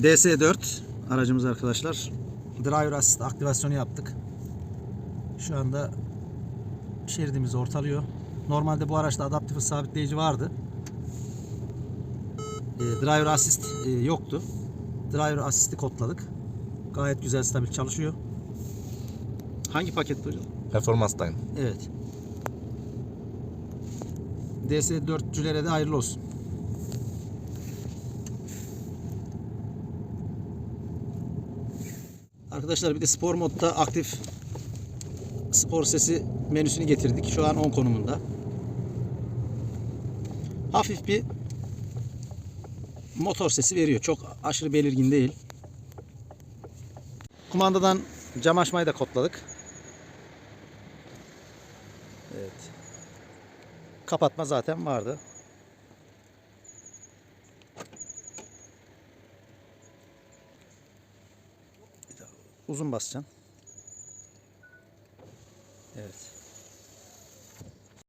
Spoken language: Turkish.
DS4 aracımız arkadaşlar. Driver Assist aktivasyonu yaptık. Şu anda şeridimizi ortalıyor. Normalde bu araçta adaptif sabitleyici vardı. E, driver Assist e, yoktu. Driver Assist'i kodladık. Gayet güzel stabil çalışıyor. Hangi paket hocam? Performans'tayım. Evet. DS4'cülere de hayırlı olsun. Arkadaşlar bir de spor modda aktif spor sesi menüsünü getirdik. Şu an 10 konumunda. Hafif bir motor sesi veriyor. Çok aşırı belirgin değil. Kumandadan cam açmayı da kodladık. Evet. Kapatma zaten vardı. Uzun basacaksın. Evet.